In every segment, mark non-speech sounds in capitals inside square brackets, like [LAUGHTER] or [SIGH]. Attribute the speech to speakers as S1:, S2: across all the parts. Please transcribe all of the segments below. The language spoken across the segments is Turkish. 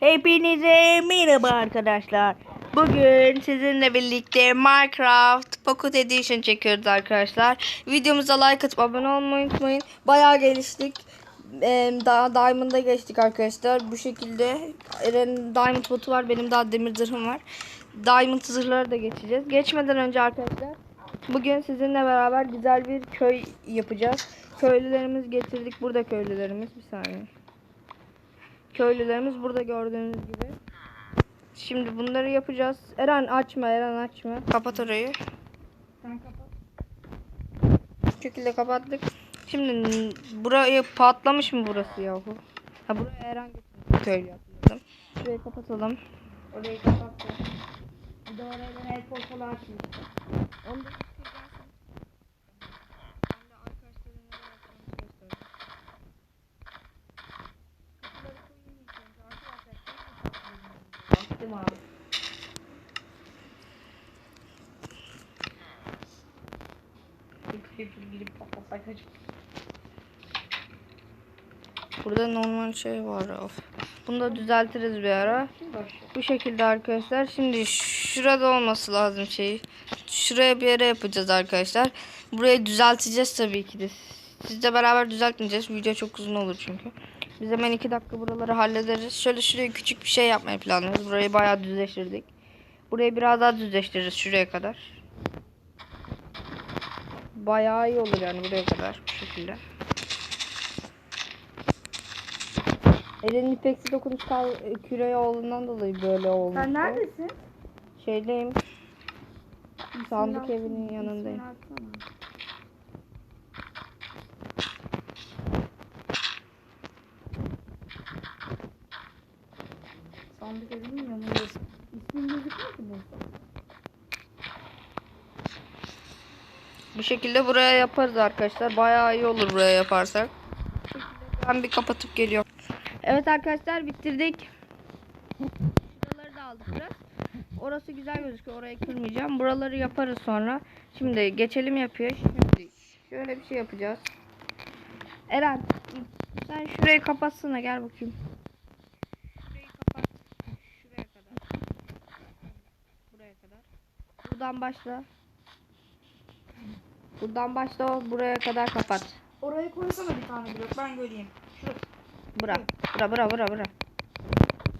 S1: Hepinize merhaba arkadaşlar. Bugün sizinle birlikte Minecraft Pocket Edition çekiyoruz arkadaşlar. Videomuza like atıp abone olmayı unutmayın. Bayağı geliştik. Ee, daha Diamond'a geçtik arkadaşlar. Bu şekilde Eren'in Diamond botu var. Benim daha demir zırhım var. Diamond zırhları da geçeceğiz. Geçmeden önce arkadaşlar bugün sizinle beraber güzel bir köy yapacağız. Köylülerimiz getirdik. Burada köylülerimiz. Bir saniye. Köylülerimiz burada gördüğünüz gibi. Şimdi bunları yapacağız. Eren açma, Eren açma. Kapat orayı.
S2: Sen kapat.
S1: Bu şekilde kapattık. Şimdi burayı patlamış mı burası yahu? Ha buraya Eren getirdi. Köylü yaptım. Şurayı kapatalım.
S2: Orayı kapattı. Bir de oraya da el portalı açmıştı.
S1: Onu da çıkarsan. Ben de arkadaşlarına neler yapacağımızı göstereyim. Kapıları koyayım ilk önce arkadaşlar. Çok mu
S2: Baktım abi.
S1: Burada normal şey var. Of. Bunu da düzeltiriz bir ara. Bu şekilde arkadaşlar. Şimdi şurada olması lazım şey. Şuraya bir yere yapacağız arkadaşlar. Burayı düzelteceğiz tabii ki de. Sizle beraber düzeltmeyeceğiz. Video çok uzun olur çünkü. Biz hemen iki dakika buraları hallederiz. Şöyle şuraya küçük bir şey yapmayı planlıyoruz. Burayı bayağı düzleştirdik. Burayı biraz daha düzleştiririz şuraya kadar. Bayağı iyi olur yani buraya kadar bu şekilde. Elin ipeksi dokunuş küreye olduğundan dolayı böyle olmuş.
S2: Sen neredesin?
S1: Şeydeyim. Sandık evinin yanındayım.
S2: ismini atsana. Sandık evinin yanındasın. İsmin gözükmüyor ki burada.
S1: Bu şekilde buraya yaparız arkadaşlar. Bayağı iyi olur buraya yaparsak. Ben bir kapatıp geliyorum. Evet arkadaşlar bitirdik. Şuraları da aldık biraz. Orası güzel gözüküyor. Orayı kırmayacağım. Buraları yaparız sonra. Şimdi geçelim yapıyor. Şimdi şöyle bir şey yapacağız. Eren sen şurayı kapatsana gel bakayım. Şurayı kapat. Şuraya kadar. Buraya kadar. Buradan başla. Buradan başla buraya kadar kapat.
S2: Oraya koysana bir tane blok ben göreyim. Şurası.
S1: Bura. Bura bura bura bura.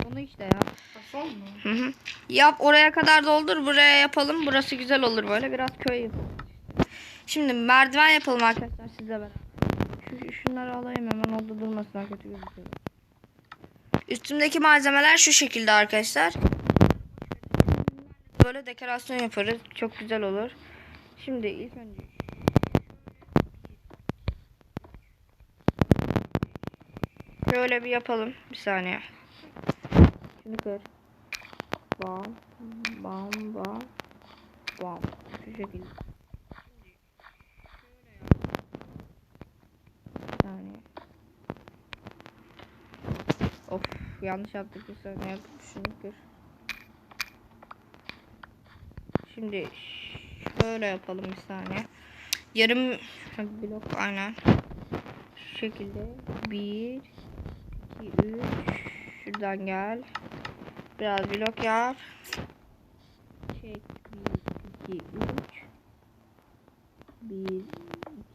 S1: Onu işte ya.
S2: Son mu?
S1: Hı hı. Yap oraya kadar doldur buraya yapalım. Burası güzel olur böyle biraz köy yapalım. Şimdi merdiven yapalım arkadaşlar sizle beraber. Şu, şunları alayım hemen orada durmasınlar kötü gözüküyor. Üstümdeki malzemeler şu şekilde arkadaşlar. Böyle dekorasyon yaparız. Çok güzel olur. Şimdi ilk önce Şöyle bir yapalım. Bir saniye. Şunu kır. Bam. Bam bam. Bam. Şu şekilde. Bir saniye. Of yanlış yaptık bir saniye. Şunu kır. Şimdi şöyle yapalım bir saniye. Yarım blok aynen. Şu şekilde. Bir, 2, 3. Şuradan gel. Biraz blok yap. Çek. 1, 2, 3. 1,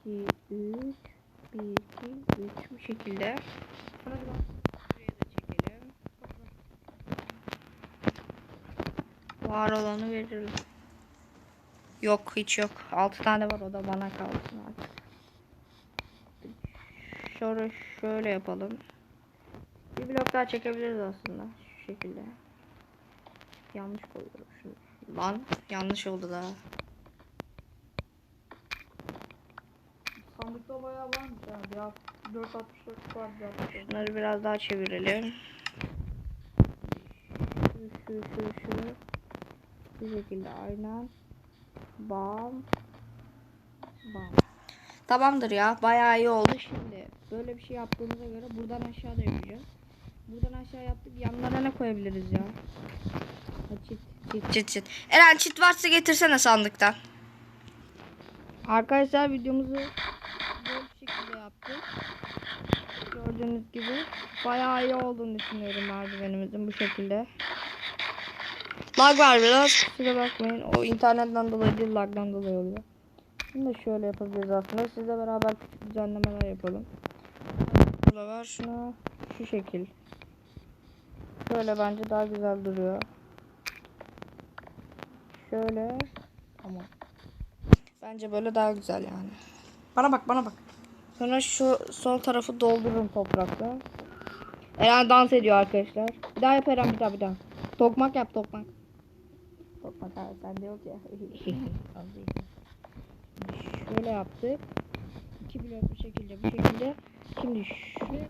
S1: 2, 3. 1, 2, 3. Bu şekilde. Var olanı verelim. Yok hiç yok. 6 tane var o da bana kalsın artık. Şöyle şöyle yapalım. Blok daha çekebiliriz aslında. Şu şekilde. Yanlış koyuyorum şunu. Lan yanlış oldu daha.
S2: Sandıkta bayağı varmış abi ya. 464 var.
S1: Bunları biraz daha çevirelim. Şu şu şu şu. Bu şekilde aynen. Bam. Bam. Tamamdır ya. Bayağı iyi oldu. Şimdi böyle bir şey yaptığımıza göre buradan aşağıda yapacağız. Buradan aşağı yaptık. Yanlara ne koyabiliriz ya? Ha, çit, çit, çit, çit. Eren çit varsa getirsene sandıktan. Arkadaşlar videomuzu böyle şekilde yaptık. Gördüğünüz gibi bayağı iyi olduğunu düşünüyorum merdivenimizin bu şekilde. Lag var biraz. Kusura bakmayın. O internetten dolayı değil lagdan dolayı oluyor. Bunu da şöyle yapabiliriz aslında. Sizle beraber düzenlemeler yapalım. Burada var. Şuna şu şekil. Şöyle bence daha güzel duruyor. Şöyle. Tamam. Bence böyle daha güzel yani. Bana bak bana bak. Sonra şu sol tarafı doldururum toprakla. Eren dans ediyor arkadaşlar. Bir daha yap Eren bir daha bir daha. Tokmak yap tokmak. Tokmak abi sen de yok ya. [LAUGHS] Şöyle yaptık. İki blok bu şekilde bu şekilde. Şimdi şuraya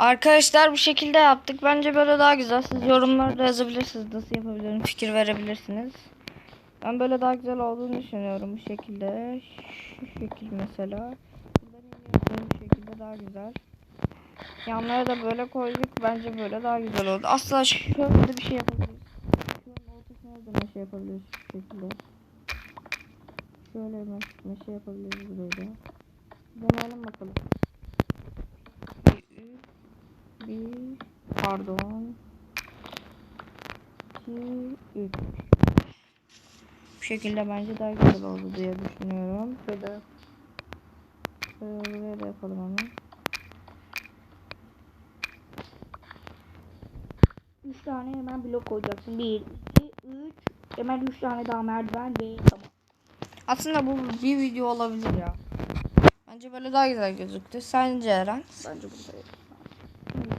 S1: Arkadaşlar bu şekilde yaptık. Bence böyle daha güzel. Siz yorumlarda yazabilirsiniz. Nasıl yapabilirim? Fikir verebilirsiniz. Ben böyle daha güzel olduğunu düşünüyorum bu şekilde. Şu şekil mesela. Bu şekilde daha güzel. Yanlara da böyle koyduk. Bence böyle daha güzel oldu. Aslında şöyle bir şey yapabiliriz. Şunun ortasına da meşe yapabiliriz şu şekilde. Şöyle meşe, yapabiliriz da. Deneyelim bakalım. Bir, pardon. İki, üç. Bu şekilde bence daha güzel oldu diye düşünüyorum. Şöyle. Da yapalım hemen.
S2: Üç tane hemen blok koyacaksın. Bir, iki, üç. Hemen üç tane daha merdiven ve tamam.
S1: Aslında bu bir video olabilir ya. Bence böyle daha güzel gözüktü. Sence Eren?
S2: Bence burada yap.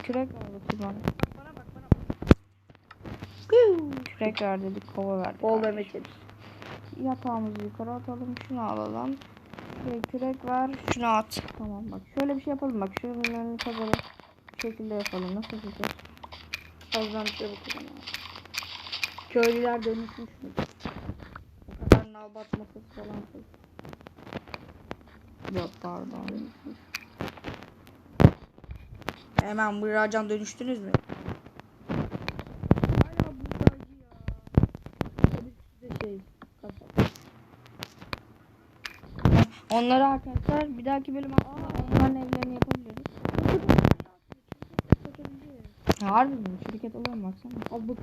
S1: Kürek ver bakayım bana.
S2: Bana bak bana bak.
S1: Kürek ver dedik, kova verdik.
S2: Ve meşeli.
S1: Yatağımızı yukarı atalım. Şunu alalım. Şöyle kürek ver. Şunu at. Tamam bak. Şöyle bir şey yapalım bak. Şunun önünü kazalım. Bu şekilde yapalım. Nasıl fikir?
S2: Fazla bir şey abi. Köylüler dönüşmüş mü?
S1: O kadar nal batması falan. Yok pardon.
S2: Hemen buraya can dönüştünüz mü? Hala buradaydı ya. Şey.
S1: Onları arkadaşlar bir dahaki bölüm aslında onların evlerini yapabiliriz. Harbi mi? Şirket olur mu baksana.
S2: Al bak.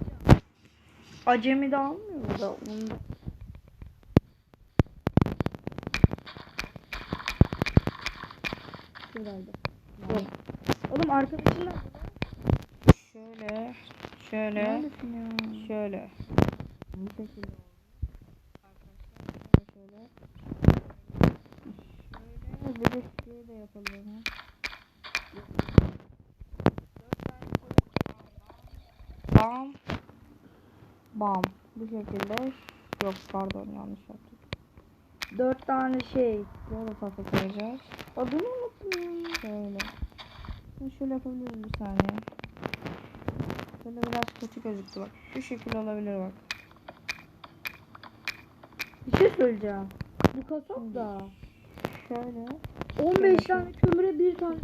S2: Acemi de almıyor da onu da. Arkadaşınlar
S1: Şöyle. Şöyle. Şöyle. Bu şekilde. Arkadaşlar şöyle şöyle. Şöyle bir de da yapalım. Bam. Bam. Bu şekilde. Yok pardon yanlış yaptık.
S2: Dört tane şey.
S1: Böyle pasta koyacağız.
S2: Adını unuttum.
S1: Şöyle. Şimdi şöyle yapabiliriz bir saniye. Şöyle biraz kötü gözüktü bak. Şu şekil olabilir bak.
S2: Bir şey söyleyeceğim. Bu kasap da
S1: Şöyle.
S2: 15 tane kömüre bir tane.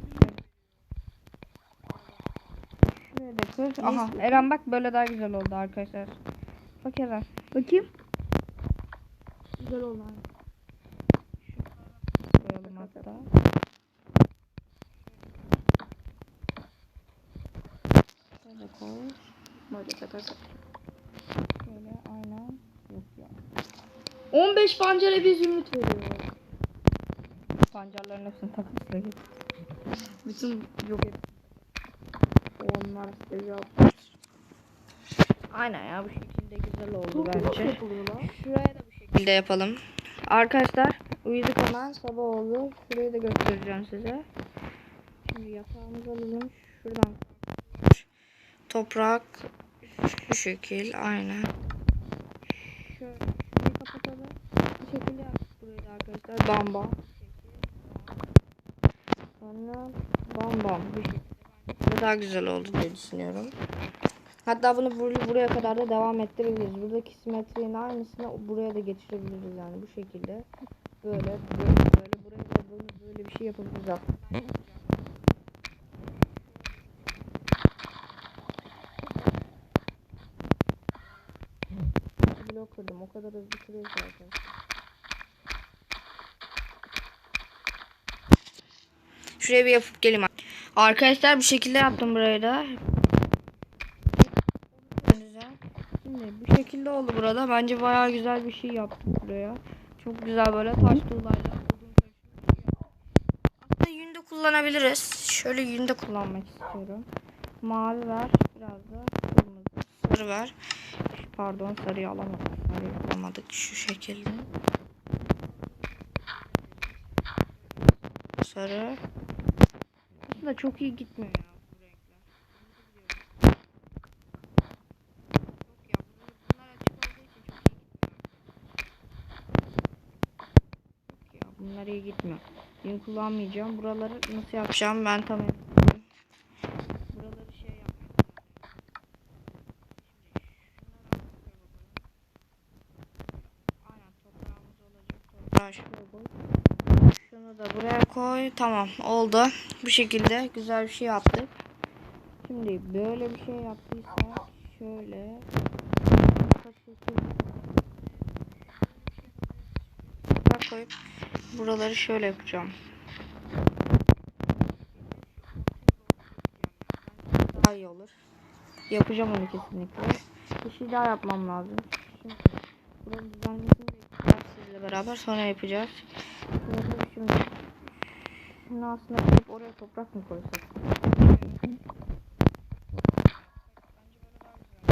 S1: Da kır. Aha Eren bak böyle daha güzel oldu arkadaşlar. Bak Eren.
S2: Bakayım. Güzel oldu.
S1: Koyalım hatta. Koy.
S2: Böyle takarsak.
S1: Şöyle aynen. Yok ya.
S2: 15 pancara bir zümrüt veriyor.
S1: Pancarların hepsini takısla git.
S2: Bütün yok et. Onlar size cevap.
S1: Aynen ya bu şekilde güzel oldu
S2: nasıl
S1: bence. Şuraya da bu şekilde yapalım. Arkadaşlar uyuduk hemen sabah oldu. Şurayı da göstereceğim size. Şimdi yatağımızı alalım. Şuradan. Toprak. Şu şekil aynen. Şöyle kapatalım. Bu şekilde yaptık burayı da arkadaşlar. Bam bam. Sonra bam bam. Bu şekilde. Daha güzel oldu diye düşünüyorum. Hatta bunu bur- buraya kadar da devam ettirebiliriz. Buradaki simetrinin aynısını buraya da geçirebiliriz yani bu şekilde. Böyle böyle böyle buraya da böyle, böyle bir şey yapabiliriz kırdım. O kadar hızlı kırıyor zaten. Şuraya bir yapıp geleyim. Arkadaşlar bu şekilde yaptım burayı da. Şimdi bu şekilde oldu burada. Bence bayağı güzel bir şey yaptık buraya. Çok güzel böyle taş tuğlayla. Aslında yünde kullanabiliriz. Şöyle yünde kullanmak istiyorum. Mavi ver. Biraz da kırmızı. Sarı ver. Pardon sarıyı alamadık. Alamadık şu şekilde. Sarı. Aslında çok iyi gitmiyor ya bunlar, iyi gitmiyor. Yün kullanmayacağım. Buraları nasıl yapacağım ben tam emin değilim. Buraları şey yapmak Aynen toprağımız olacak. Toprağı şuraya koy. Şunu da buraya koy. Tamam oldu. Bu şekilde güzel bir şey yaptık. Şimdi böyle bir şey yaptıysak şöyle koyup buraları şöyle yapacağım. Daha iyi olur. Yapacağım onu kesinlikle. Bir şey daha yapmam lazım. Şimdi buranın düzenlemesini yapacağız sizle beraber sonra yapacağız. Şimdi şunu aslında koyup oraya toprak mı koysak?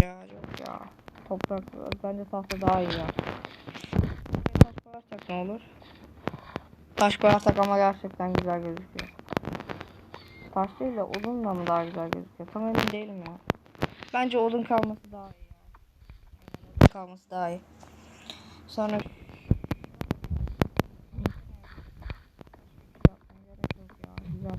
S1: Ya yok ya. Toprak bence tahta daha iyi ya. Taş koyarsak ne olur? Taş koyarsak ama gerçekten güzel gözüküyor. Taş değil de odunla mı daha güzel gözüküyor? Tam emin değilim ya. Bence odun kalması daha iyi ya. Odun kalması daha iyi. Sonra Gerek yok ya, güzel.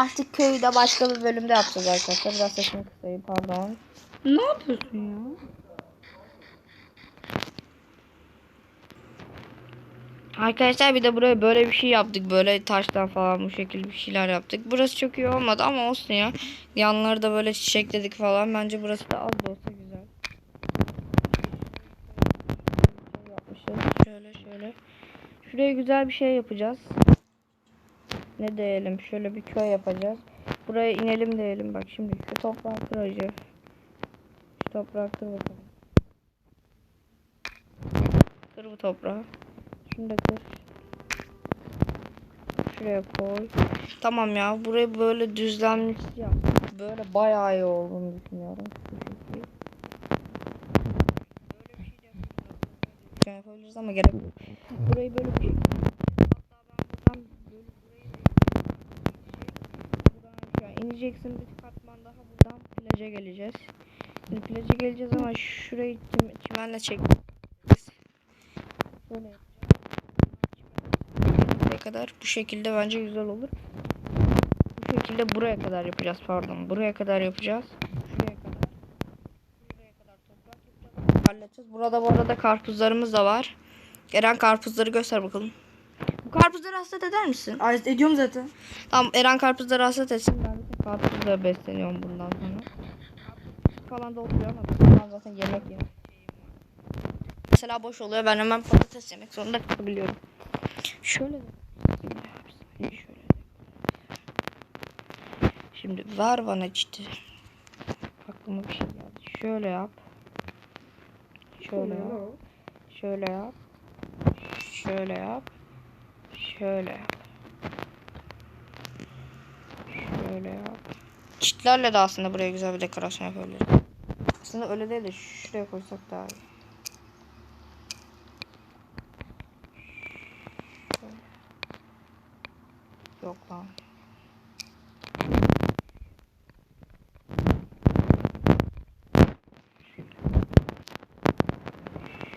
S1: Artık köyde başka bir bölümde yapacağız arkadaşlar. Biraz sesimi kısayım pardon.
S2: Ne yapıyorsun ya?
S1: Arkadaşlar bir de buraya böyle bir şey yaptık. Böyle taştan falan bu şekilde bir şeyler yaptık. Burası çok iyi olmadı ama olsun ya. Yanları da böyle çiçekledik falan. Bence burası da az da olsa güzel. Şöyle şöyle. Şuraya güzel bir şey yapacağız. Ne diyelim? Şöyle bir köy yapacağız. Buraya inelim diyelim. Bak şimdi toprağı kıracağız. Şu toprağı kır bakalım. Kır bu toprağı. Şunu da kır. Şuraya koy. Tamam ya. Burayı böyle düzlenmiş yap. Böyle bayağı iyi olduğunu düşünüyorum. Böyle bir şey ama gerek yok. Burayı böyle bir. Hatta ben buradan böyle burayı da buradan aşağı ineceksin bir katman daha buradan plaja geleceğiz. Şimdi plaja geleceğiz ama şurayı çim, çimenle. Şöyle yapacağız. Buraya kadar bu şekilde bence güzel olur. Bu şekilde buraya kadar yapacağız pardon. Buraya kadar yapacağız. Şuraya kadar. Buraya kadar toprak yapacağız. Halledeceğiz. Burada bu arada karpuzlarımız da var. Eren karpuzları göster bakalım. Bu karpuzları hasret eder misin?
S2: Alet ediyorum zaten.
S1: Tamam Eren karpuzları hasret etsin. Ben bir tek karpuzla besleniyorum bundan sonra. Karpuz falan da oluyor ama ben zaten yemek yemek Mesela boş oluyor. Ben hemen patates yemek zorunda kalabiliyorum. Şöyle de. Şöyle. Şimdi ver bana işte. Aklıma bir şey geldi. Şöyle yap. Şöyle yap. Şöyle yap. Şöyle yap. Şöyle yap. Şöyle yap. Çitlerle de aslında buraya güzel bir dekorasyon yapabiliriz. Aslında öyle değil de şuraya koysak daha iyi. Yok lan.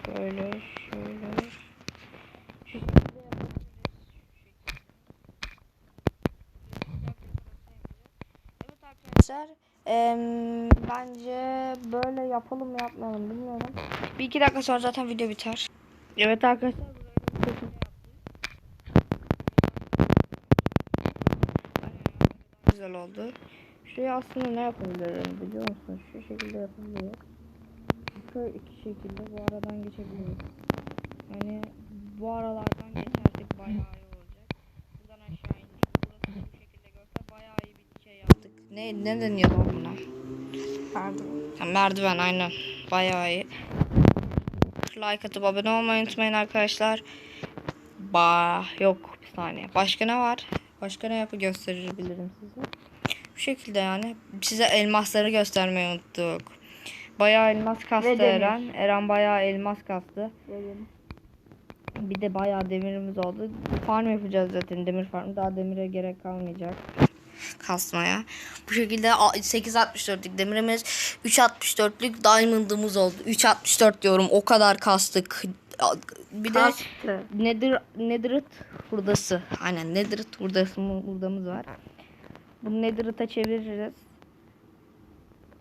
S1: Şöyle, şöyle. Şu şekilde yapabiliriz. Evet arkadaşlar. em, bence böyle yapalım mı yapmayalım bilmiyorum. Bir iki dakika sonra zaten video biter. Evet arkadaşlar. Güzel oldu. Şuraya aslında ne yapabilirim biliyor musun? Şu şekilde yapabiliriz. Şöyle iki şekilde bu aradan geçebiliriz. Hani bu aralardan geçersek bayağı iyi olacak. Buradan aşağı indik. Burası da bu şekilde görse bayağı iyi bir şey yaptık. Ne, ne deniyor lan buna?
S2: Pardon.
S1: Ha, merdiven aynen. Bayağı iyi. Like atıp abone olmayı unutmayın arkadaşlar. Ba yok bir saniye. Başka ne var? Başka ne yapı gösterebilirim size? Bu şekilde yani. Size elmasları göstermeyi unuttuk. Bayağı elmas kastı
S2: Ve demir.
S1: Eren. Eren bayağı elmas kastı. Bir de bayağı demirimiz oldu. Farm yapacağız zaten demir farm. Daha demire gerek kalmayacak kasmaya. Bu şekilde a- 8.64'lük demirimiz 3.64'lük diamond'ımız oldu. 3.64 diyorum o kadar kastık. Bir de. Nether, Netherite hurdası. Aynen Netherite hurdası hurdamız var. Bu Netherite'a çeviririz.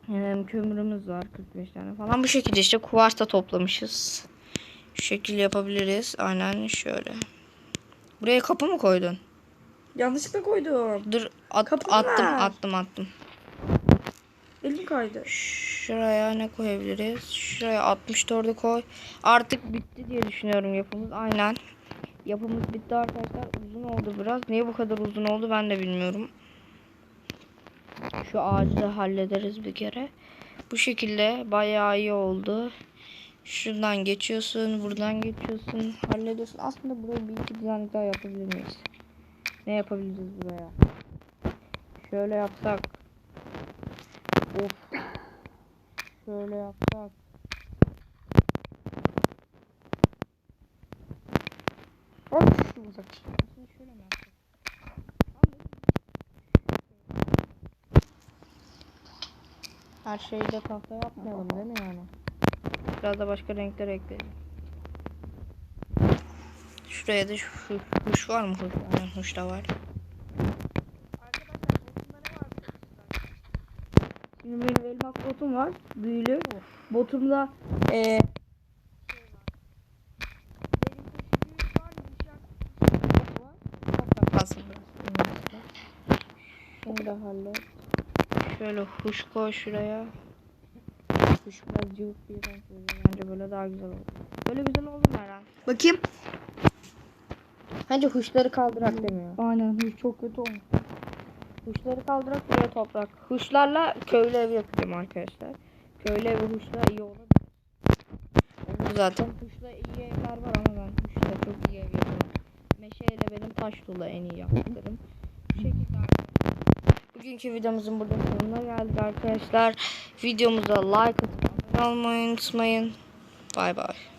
S1: Ee, kömürümüz var 45 tane falan. Bu şekilde işte kuvarsa toplamışız. Şu şekil yapabiliriz. Aynen şöyle. Buraya kapı mı koydun?
S2: Yanlışlıkla koydum.
S1: Dur at- attım attım attım.
S2: Elim kaydı.
S1: Şuraya ne koyabiliriz? Şuraya 64'ü koy. Artık bitti diye düşünüyorum yapımız. Aynen. Yapımız bitti arkadaşlar. Uzun oldu biraz. Niye bu kadar uzun oldu ben de bilmiyorum. Şu ağacı da hallederiz bir kere. Bu şekilde bayağı iyi oldu. Şuradan geçiyorsun, buradan geçiyorsun, hallediyorsun. Aslında buraya bir iki dizayn daha yapabilir miyiz? Ne yapabiliriz buraya? Şöyle yapsak. Of. Şöyle yapsak.
S2: Hop şu uzak.
S1: Şöyle mi yapsak? Her şeyi de tahta yapmayalım değil mi yani? Biraz da başka renkler ekleyelim. Şuraya da şu huş var mı? Huş, huş da var.
S2: Şimdi benim elmas botum var. Büyülü. Botumda.
S1: Şunu da hallet. Şöyle huş koy şuraya. Huş biraz cıvık bir renk. Bence böyle daha güzel olur. Böyle güzel olur mu
S2: bakayım.
S1: Bence huşları kaldırak demiyor.
S2: Aynen hiç çok kötü olmuş.
S1: Huşları kaldırak buraya toprak. Huşlarla köylü ev yapacağım arkadaşlar. Köylü evi huşla iyi olabilir. Olur zaten. Huşla iyi evler var ama ben huşla çok iyi ev yapıyorum. Meşeyle benim taş tuğla en iyi yaptıklarım. Bu şekilde. Bugünkü videomuzun burada sonuna geldik arkadaşlar. Videomuza like atıp abone olmayı unutmayın. Bay bay.